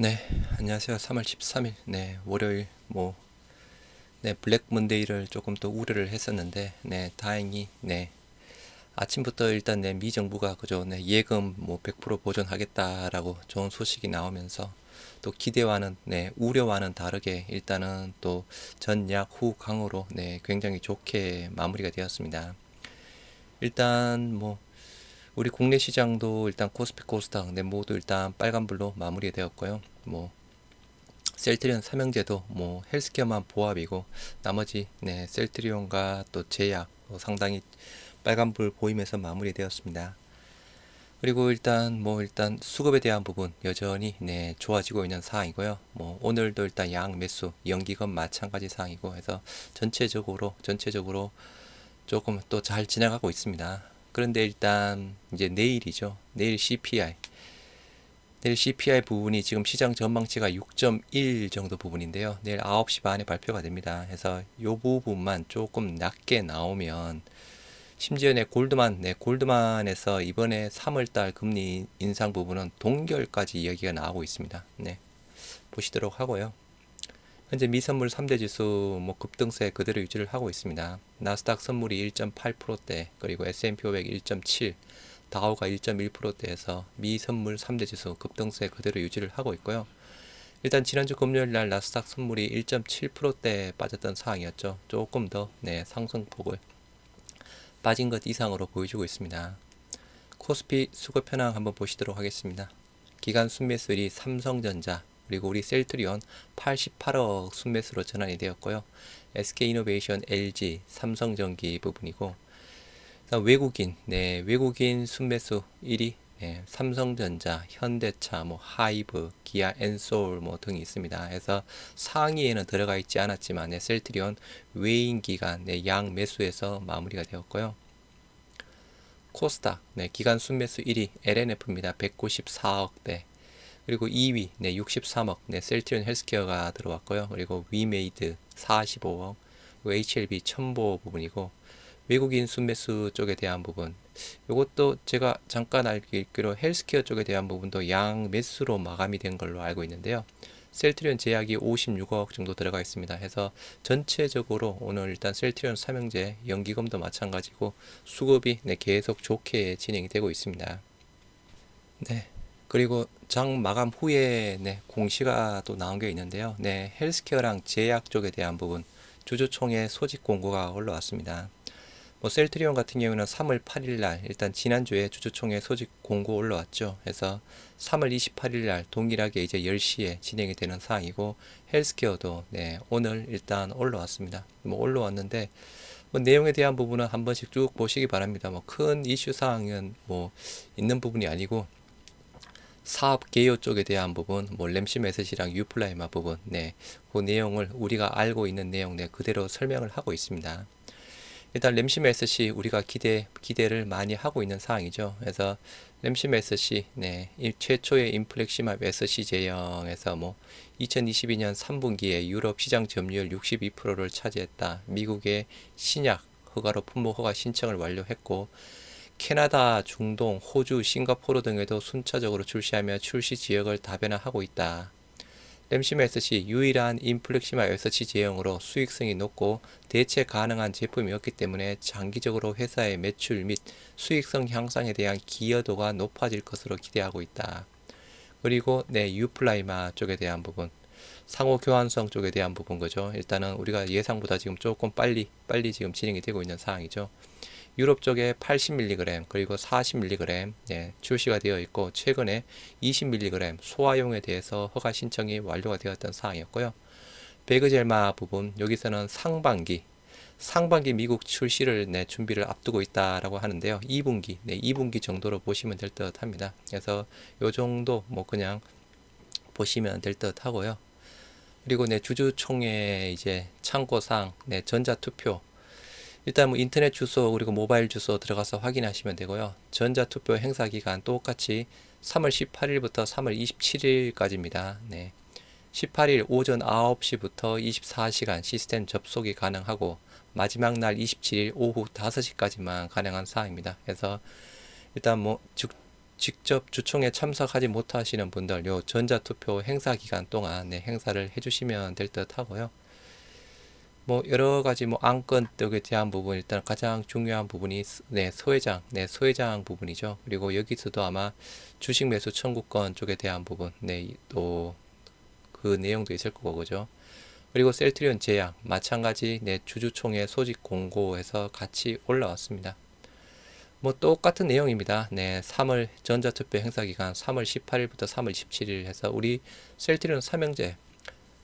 네, 안녕하세요. 3월 13일, 네, 월요일, 뭐, 네, 블랙 먼데이를 조금 또 우려를 했었는데, 네, 다행히, 네, 아침부터 일단 네, 미 정부가 그저 네, 예금 뭐 100% 보존하겠다라고 좋은 소식이 나오면서 또 기대와는 네, 우려와는 다르게 일단은 또 전약 후 강으로 네, 굉장히 좋게 마무리가 되었습니다. 일단 뭐 우리 국내 시장도 일단 코스피 코스닥 네, 모두 일단 빨간불로 마무리되었고요. 뭐 셀트리온 삼형제도 뭐 헬스케어만 보합이고 나머지 네, 셀트리온과 또 제약 뭐 상당히 빨간불 보이면서 마무리되었습니다. 그리고 일단 뭐 일단 수급에 대한 부분 여전히 네 좋아지고 있는 상황이고요. 뭐 오늘도 일단 양 매수 연기금 마찬가지 상황이고 해서 전체적으로 전체적으로 조금 또 잘 지나가고 있습니다. 그런데 일단 이제 내일이죠. 내일 CPI. 내일 CPI 부분이 지금 시장 전망치가 6.1 정도 부분인데요. 내일 9시 반에 발표가 됩니다. 그래서 이 부분만 조금 낮게 나오면 심지어 내 골드만, 네, 골드만에서 이번에 3월달 금리 인상 부분은 동결까지 이야기가 나오고 있습니다. 네, 보시도록 하고요. 현재 미선물 3대 지수 뭐 급등세 그대로 유지를 하고 있습니다. 나스닥 선물이 1.8%대 그리고 S&P 500 1.7 다우가 1.1%대에서 미 선물 3대 지수 급등세 그대로 유지를 하고 있고요. 일단 지난주 금요일 날 나스닥 선물이 1.7%대 빠졌던 상황이었죠. 조금 더 네, 상승폭을 빠진 것 이상으로 보여주고 있습니다. 코스피 수급 현황 한번 보시도록 하겠습니다. 기간 순매수율이 삼성전자, 그리고 우리 셀트리온 88억 순매수로 전환이 되었고요. SK이노베이션, LG, 삼성전기 부분이고 외국인, 네, 외국인 순매수 1위 네, 삼성전자, 현대차, 뭐 하이브, 기아, 엔솔 뭐 등이 있습니다. 그래서 상위에는 들어가 있지 않았지만 네, 셀트리온 외인 기간 네, 양 매수에서 마무리가 되었고요. 코스닥 네, 기간 순매수 1위 LNF입니다. 194억대. 그리고 2위 네 63억 네 셀트리온 헬스케어가 들어왔고요. 그리고 위메이드 45억 HLB 첨보 부분이고 외국인 순매수 쪽에 대한 부분 이것도 제가 잠깐 알기로 헬스케어 쪽에 대한 부분도 양 매수로 마감이 된 걸로 알고 있는데요. 셀트리온 제약이 56억 정도 들어가 있습니다. 해서 전체적으로 오늘 일단 셀트리온 삼형제 연기금도 마찬가지고 수급이 네, 계속 좋게 진행이 되고 있습니다. 네. 그리고 장 마감 후에 네, 공시가 또 나온 게 있는데요. 네, 헬스케어랑 제약 쪽에 대한 부분 주주총회 소집 공고가 올라왔습니다. 뭐 셀트리온 같은 경우는 3월 8일 날 일단 지난주에 주주총회 소집 공고 올라왔죠. 그래서 3월 28일 날 동일하게 이제 10시에 진행이 되는 사항이고 헬스케어도 네, 오늘 일단 올라왔습니다. 뭐 올라왔는데 뭐 내용에 대한 부분은 한 번씩 쭉 보시기 바랍니다. 뭐 큰 이슈 사항은 뭐 있는 부분이 아니고 사업 개요 쪽에 대한 부분, 뭐 램시 메시지랑 유플라이마 부분, 네, 그 내용을 우리가 알고 있는 내용 네 그대로 설명을 하고 있습니다. 일단 램시 메시지 우리가 기대 기대를 많이 하고 있는 사항이죠. 그래서 램시 메시지 네, 최초의 인플렉시마 메시지 제형에서 뭐 2022년 3분기에 유럽 시장 점유율 62%를 차지했다. 미국의 신약 허가로 품목 허가 신청을 완료했고 캐나다, 중동, 호주, 싱가포르 등에도 순차적으로 출시하며 출시 지역을 다변화하고 있다. 램시마 SC 유일한 인플렉시마 SC 제형으로 수익성이 높고 대체 가능한 제품이었기 때문에 장기적으로 회사의 매출 및 수익성 향상에 대한 기여도가 높아질 것으로 기대하고 있다. 그리고 네 유플라이마 쪽에 대한 부분 상호 교환성 쪽에 대한 부분 거죠. 일단은 우리가 예상보다 지금 조금 빨리 빨리 지금 진행이 되고 있는 상황이죠. 유럽 쪽에 80mg 그리고 40mg 예, 출시가 되어 있고 최근에 20mg 소화용에 대해서 허가 신청이 완료가 되었던 사항이었고요. 베그젤마 부분 여기서는 상반기 상반기 미국 출시를 네, 준비를 앞두고 있다라고 하는데요. 2분기, 네, 2분기 정도로 보시면 될 듯 합니다. 그래서 요 정도 뭐 그냥 보시면 될 듯 하고요. 그리고 네, 주주총회 이제 참고상 네, 전자투표 일단 뭐 인터넷 주소 그리고 모바일 주소 들어가서 확인하시면 되고요. 전자투표 행사 기간 똑같이 3월 18일부터 3월 27일까지입니다. 네. 18일 오전 9시부터 24시간 시스템 접속이 가능하고 마지막 날 27일 오후 5시까지만 가능한 사항입니다. 그래서 일단 뭐 직접 주총에 참석하지 못하시는 분들 요 전자투표 행사 기간 동안 네, 행사를 해주시면 될 듯 하고요. 뭐 여러 가지 뭐 안건 등에 대한 부분 일단 가장 중요한 부분이 스- 네 소회장 네 소회장 부분이죠. 그리고 여기서도 아마 주식 매수 청구권 쪽에 대한 부분 네또 그 내용도 있을 거고 그죠. 그리고 셀트리온 제약 마찬가지 네 주주총회 소집 공고에서 같이 올라왔습니다. 뭐 똑같은 내용입니다. 네, 3월 전자투표 행사 기간 3월 18일부터 3월 17일 해서 우리 셀트리온 삼형제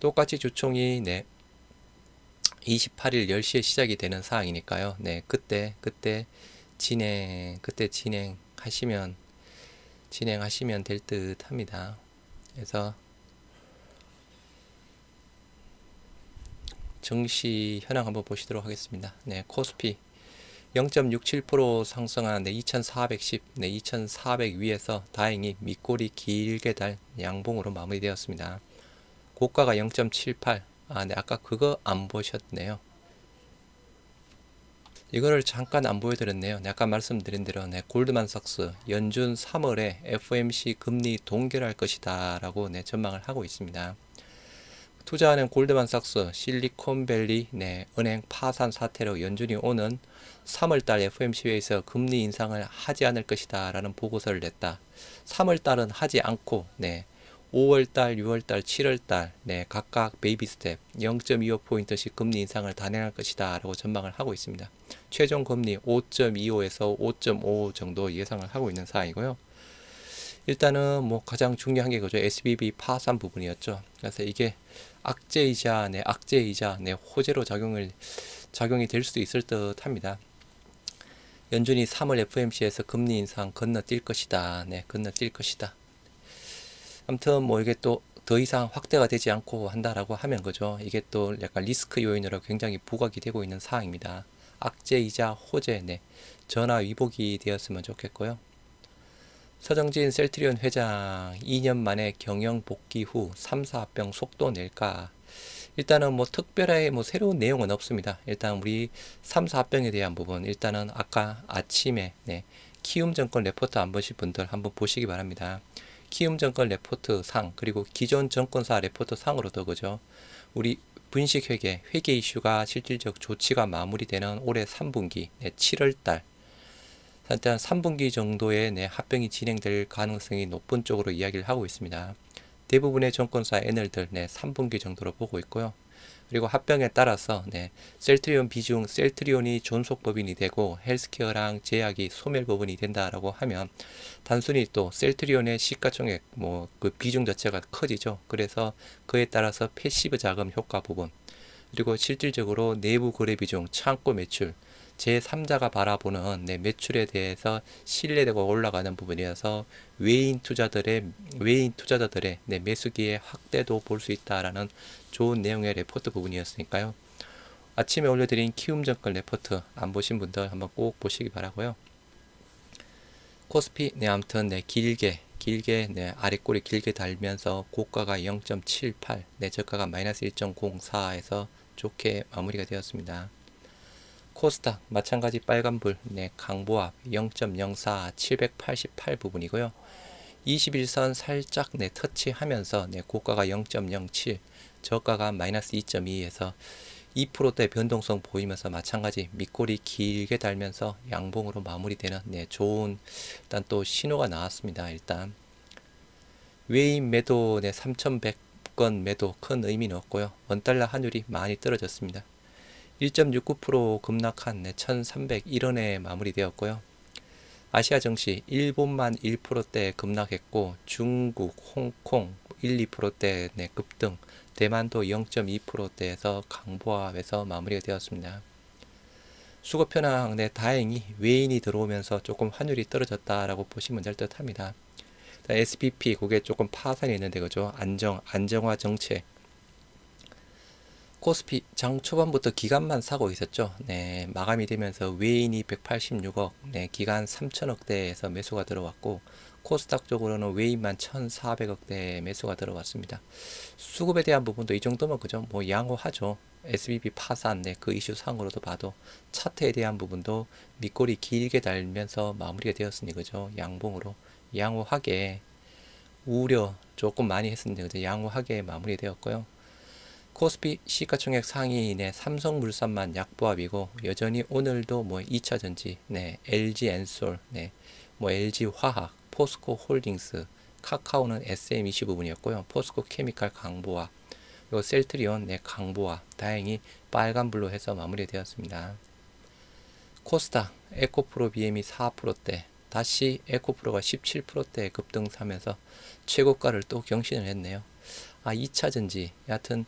똑같이 주총이 네 28일 10시에 시작이 되는 사항이니까요. 네, 그때 그때 진행 그때 진행하시면 진행하시면 될 듯합니다. 그래서 증시 현황 한번 보시도록 하겠습니다. 네, 코스피 0.67% 상승한 네, 2410, 네, 2400 위에서 다행히 밑골이 길게 달 양봉으로 마무리되었습니다. 고가가 0.78. 아, 네, 아까 그거 안 보셨네요. 이거를 잠깐 안 보여드렸네요. 네, 아까 말씀드린 대로 네, 골드만삭스 연준 3월에 FOMC 금리 동결할 것이다 라고 네, 전망을 하고 있습니다. 투자하는 골드만삭스 실리콘밸리 네, 은행 파산 사태로 연준이 오는 3월달 FOMC회에서 금리 인상을 하지 않을 것이다 라는 보고서를 냈다. 3월달은 하지 않고 네, 5월달, 6월달, 7월달 네, 각각 베이비 스텝 0.25포인트씩 금리 인상을 단행할 것이다 라고 전망을 하고 있습니다. 최종 금리 5.25에서 5.5 정도 예상을 하고 있는 사항이고요. 일단은 뭐 가장 중요한 게 그죠. SBB 파산 부분이었죠. 그래서 이게 악재이자, 네, 악재이자, 네, 호재로 작용을 작용이 될 수도 있을 듯 합니다. 연준이 3월 FMC에서 금리 인상 건너뛸 것이다. 네, 건너뛸 것이다. 아무튼 뭐 이게 또 더 이상 확대가 되지 않고 한다라고 하면 그죠. 이게 또 약간 리스크 요인으로 굉장히 부각이 되고 있는 사항입니다. 악재이자 호재, 네, 전화 위복이 되었으면 좋겠고요. 서정진 셀트리온 회장 2년 만에 경영 복귀 후 3, 4합병 속도 낼까? 일단은 뭐 특별하게 뭐 새로운 내용은 없습니다. 일단 우리 3, 4합병에 대한 부분 일단은 아까 아침에 네, 키움 정권 레포트 안 보신 분들 한번 보시기 바랍니다. 키움 정권 레포트 상 그리고 기존 정권사 레포트 상으로도 그죠. 우리 분식 회계 회계 이슈가 실질적 조치가 마무리되는 올해 3분기 네, 7월 달 일단 3분기 정도에 내 합병이 진행될 가능성이 높은 쪽으로 이야기를 하고 있습니다. 대부분의 정권사 애널들 네, 3분기 정도로 보고 있고요. 그리고 합병에 따라서 네, 셀트리온 비중 셀트리온이 존속 법인이 되고 헬스케어랑 제약이 소멸 법인이 된다라고 하면 단순히 또 셀트리온의 시가총액 뭐 그 비중 자체가 커지죠. 그래서 그에 따라서 패시브 자금 효과 부분 그리고 실질적으로 내부 거래 비중 창고 매출 제3자가 바라보는 네, 매출에 대해서 신뢰되고 올라가는 부분이어서 외인 투자들의 외인 투자자들의 네, 매수기의 확대도 볼 수 있다라는 좋은 내용의 레포트 부분이었으니까요. 아침에 올려드린 키움 정권 레포트 안 보신 분들 한번 꼭 보시기 바라고요. 코스피 네 아무튼 네 길게 길게 네 아래꼬리 길게 달면서 고가가 0.78, 네 저가가 마이너스 1.04에서 좋게 마무리가 되었습니다. 코스닥 마찬가지 빨간불 네 강보합 0.04 788 부분이고요. 21선 살짝 네 터치하면서 네 고가가 0.07 저가가 마이너스 2.2에서 2%대 변동성 보이면서 마찬가지 밑골이 길게 달면서 양봉으로 마무리되는 네 좋은 일단 또 신호가 나왔습니다. 일단 외인 매도 네 3,100건 매도 큰 의미는 없고요. 원달러 환율이 많이 떨어졌습니다. 1.69% 급락한 1301원에 마무리되었고요. 아시아 증시 일본만 1%대 급락했고 중국, 홍콩 1, 2%대 네, 급등, 대만도 0.2%대에서 강보합에서 마무리가 되었습니다. 수급 현황 네, 다행히 외인이 들어오면서 조금 환율이 떨어졌다라고 보시면 될 듯합니다. SPP 그게 조금 파산이 있는데 그죠? 안정 안정화 정책 코스피 장 초반부터 기간만 사고 있었죠. 네, 마감이 되면서 외인이 186억, 네, 기간 3천억대에서 매수가 들어왔고 코스닥 쪽으로는 외인만 1,400억대 매수가 들어왔습니다. 수급에 대한 부분도 이 정도면 그죠? 뭐 양호하죠. SBB 파산, 네, 그 이슈 상으로도 봐도 차트에 대한 부분도 밑골이 길게 달면서 마무리가 되었으니 그죠? 양봉으로 양호하게 우려 조금 많이 했었는데 양호하게 마무리되었고요. 코스피 시가총액 상위인의 삼성물산만 약보합이고 여전히 오늘도 뭐 2차 전지, 네, LG 엔솔, 네, 뭐 LG 화학, 포스코 홀딩스, 카카오는 SM20 부분이었고요. 포스코 케미칼 강보와 그리고 셀트리온 네 강보와 다행히 빨간불로 해서 마무리되었습니다. 코스닥 에코프로 BM이 4%대 다시 에코프로가 17%대 급등하면서 최고가를 또 경신을 했네요. 아 2차 전지 여하튼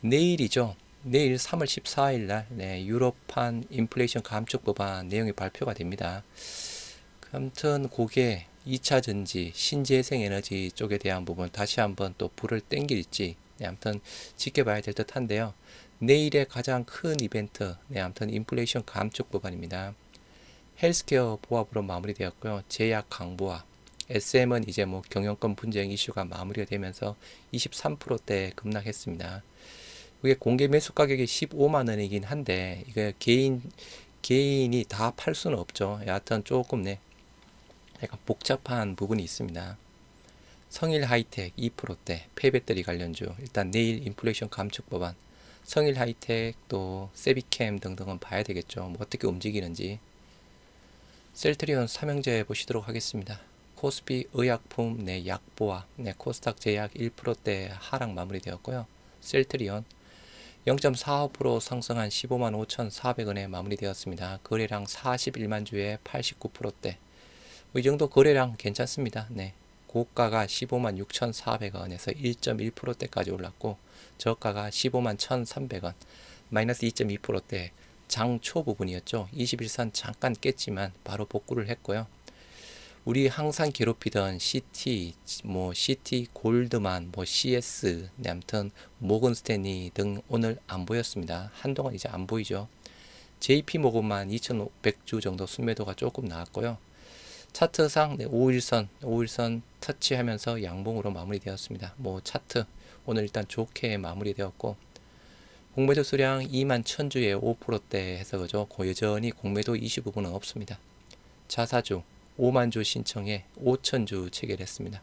내일이죠. 내일 3월 14일 날 네, 유럽판 인플레이션 감축 법안 내용이 발표가 됩니다. 아무튼 그게 2차 전지, 신재생 에너지 쪽에 대한 부분 다시 한번 또 불을 땡길지 네, 아무튼 지켜봐야 될 듯한데요. 내일의 가장 큰 이벤트, 네, 아무튼 인플레이션 감축 법안입니다. 헬스케어 보합으로 마무리되었고요. 제약 강보와 SM은 이제 뭐 경영권 분쟁 이슈가 마무리가 되면서 23%대 급락했습니다. 이게 공개 매수 가격이 15만 원이긴 한데 이게 개인 개인이 다 팔 수는 없죠. 여하튼 조금 네 약간 복잡한 부분이 있습니다. 성일 하이텍 2%대 폐배터리 관련주 일단 내일 인플레이션 감축 법안 성일 하이텍 또 세비캠 등등은 봐야 되겠죠. 뭐 어떻게 움직이는지 셀트리온 삼형제 보시도록 하겠습니다. 코스피 의약품 내 약보와 내 코스닥 제약 1%대 하락 마무리되었고요. 셀트리온 0.45% 상승한 15만 5,400원에 마무리되었습니다. 거래량 41만 주에 89%대. 이 정도 거래량 괜찮습니다. 네. 고가가 15만 6,400원에서 1.1%대까지 올랐고 저가가 15만 1,300원 마이너스 2.2%대 장 초 부분이었죠. 21선 잠깐 깼지만 바로 복구를 했고요. 우리 항상 괴롭히던 CT, 뭐 CT 골드만, 뭐 CS, 네, 아무튼 모건 스탠리 등 오늘 안 보였습니다. 한동안 이제 안 보이죠. JP 모건만 2,500주 정도 순매도가 조금 나왔고요. 차트상 네, 5일선, 5일선 터치하면서 양봉으로 마무리되었습니다. 뭐 차트 오늘 일단 좋게 마무리되었고 공매도 수량 2만 1000주에 5%대 해서 그죠. 여전히 공매도 25분은 없습니다. 자사주 5만 주 신청에 5천 주 체결했습니다.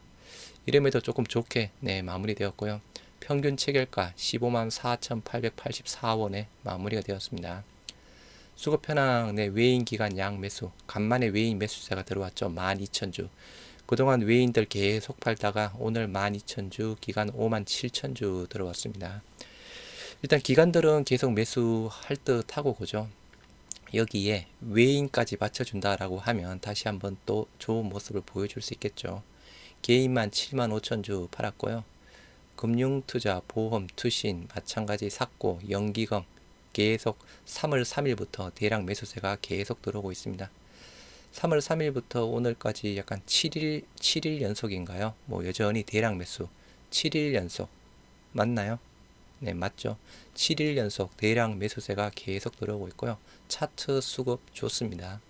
이름에도 조금 좋게 네, 마무리되었고요. 평균 체결가 15만 4,884원에 마무리가 되었습니다. 수급 현황 내 외인 기간 양 매수 간만에 외인 매수세가 들어왔죠. 12,000주. 그동안 외인들 계속 팔다가 오늘 12,000주 기간 5만 7,000주 들어왔습니다. 일단 기관들은 계속 매수할 듯 하고 그죠. 여기에 외인까지 받쳐준다라고 하면 다시 한번 또 좋은 모습을 보여줄 수 있겠죠. 개인만 7만 5천 주 팔았고요. 금융투자, 보험, 투신 마찬가지 샀고 연기금 계속 3월 3일부터 대량 매수세가 계속 들어오고 있습니다. 3월 3일부터 오늘까지 약간 7일 7일 연속인가요? 뭐 여전히 대량 매수 7일 연속 맞나요? 네, 맞죠. 7일 연속 대량 매수세가 계속 들어오고 있고요. 차트 수급 좋습니다.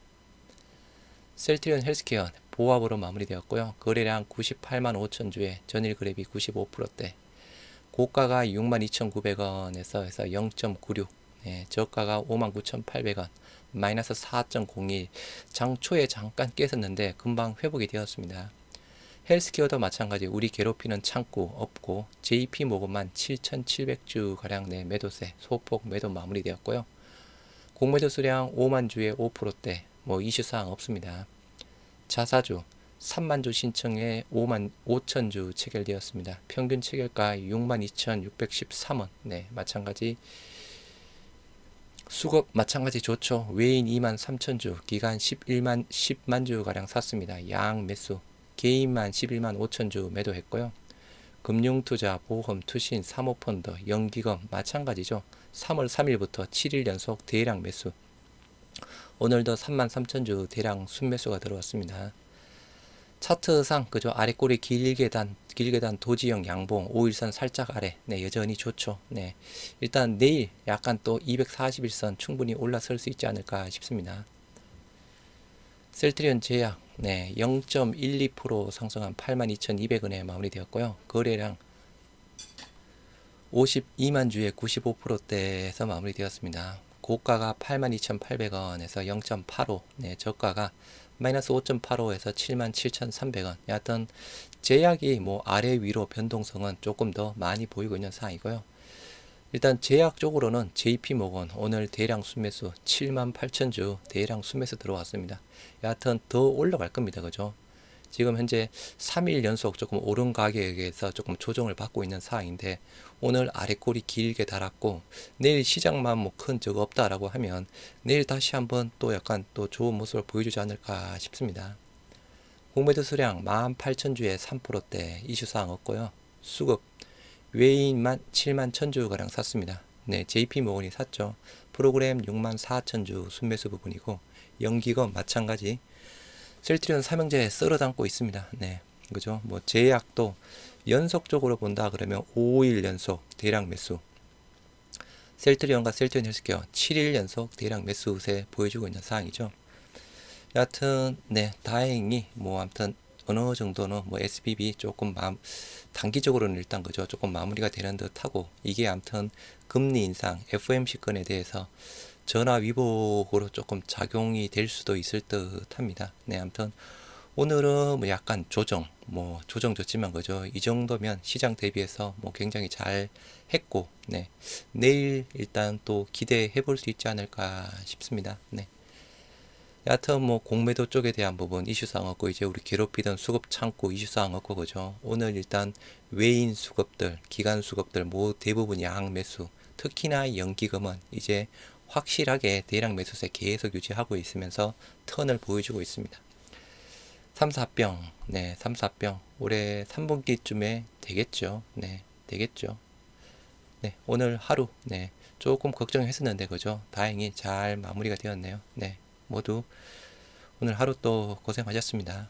셀트리온 헬스케어 보합으로 마무리되었고요. 거래량 98만 5천 주에 전일 거래비 95%대. 고가가 62,900원에서 해서 0.96. 네, 저가가 59,800원. 마이너스 4.01. 장초에 잠깐 깼었는데 금방 회복이 되었습니다. 헬스케어도 마찬가지 우리 괴롭히는 창구 없고 JP 모건만 7,700주 가량 내 매도세 소폭 매도 마무리되었고요. 공매도 수량 5만 주에 5%대 뭐 이슈 사항 없습니다. 자사주 3만 주 신청에 5만 5천 주 체결되었습니다. 평균 체결가 6만 2,613원. 네, 마찬가지 수급 마찬가지 좋죠. 외인 2만 3천 주, 기간 11만 10만 주 가량 샀습니다. 양 매수 개인만 11만 5천 주 매도했고요. 금융투자, 보험, 투신, 사모펀드, 연기금 마찬가지죠. 3월 3일부터 7일 연속 대량 매수. 오늘도 3만 3천 주 대량 순매수가 들어왔습니다. 차트상 그죠 아래 꼬리 길게 단 길게 단 도지형 양봉 5일선 살짝 아래 네 여전히 좋죠 네 일단 내일 약간 또 241선 충분히 올라설 수 있지 않을까 싶습니다 셀트리온 제약 네, 0.12% 상승한 82,200원에 마무리되었고요. 거래량 52만 주에 95%대에서 마무리되었습니다. 고가가 82,800원에서 0.85, 네, 저가가 마이너스 5.85에서 77,300원. 여하튼 제약이 뭐 아래 위로 변동성은 조금 더 많이 보이고 있는 상황이고요. 일단 제약 쪽으로는 JP 모건 오늘 대량 순매수 7만 8천 주 대량 순매수 들어왔습니다. 여하튼 더 올라갈 겁니다. 그죠? 지금 현재 3일 연속 조금 오른 가격에서 조금 조정을 받고 있는 상황인데 오늘 아래꼬리 길게 달았고 내일 시장만 뭐큰적 없다라고 하면 내일 다시 한번 또 약간 또 좋은 모습을 보여주지 않을까 싶습니다. 공매도 수량 18,000주에 3%대 이슈사항 없고요. 수급 외인만 7만 1000주 가량 샀습니다. 네, JP 모건이 샀죠. 프로그램 6만 4천 주 순매수 부분이고 연기금 마찬가지 셀트리온 삼형제 썰어 담고 있습니다. 네. 그죠? 뭐 제약도 연속적으로 본다 그러면 5일 연속 대량 매수. 셀트리온과 셀트리온 헬스케어 7일 연속 대량 매수 세 보여주고 있는 상황이죠. 여하튼 네 다행히 뭐 아무튼 어느 정도는 뭐 SBB 조금 마음 단기적으로는 일단 그죠 조금 마무리가 되는 듯하고 이게 아무튼 금리 인상 FOMC 건에 대해서 전화 위복으로 조금 작용이 될 수도 있을 듯합니다. 네 아무튼 오늘은 뭐 약간 조정 뭐 조정 좋지만 그죠 이 정도면 시장 대비해서 뭐 굉장히 잘 했고 네 내일 일단 또 기대해 볼 수 있지 않을까 싶습니다. 네. 여하튼 뭐 공매도 쪽에 대한 부분 이슈사항 없고 이제 우리 괴롭히던 수급 창구 이슈사항 없고 그죠? 오늘 일단 외인 수급들 기간 수급들 뭐 대부분 양 매수 특히나 연기금은 이제 확실하게 대량 매수세 계속 유지하고 있으면서 턴을 보여주고 있습니다. 3, 4병 네 3, 4병. 올해 3분기쯤에 되겠죠? 네 되겠죠? 네 오늘 하루 네 조금 걱정했었는데 그죠? 다행히 잘 마무리가 되었네요. 네 모두 오늘 하루 또 고생 하셨습니다.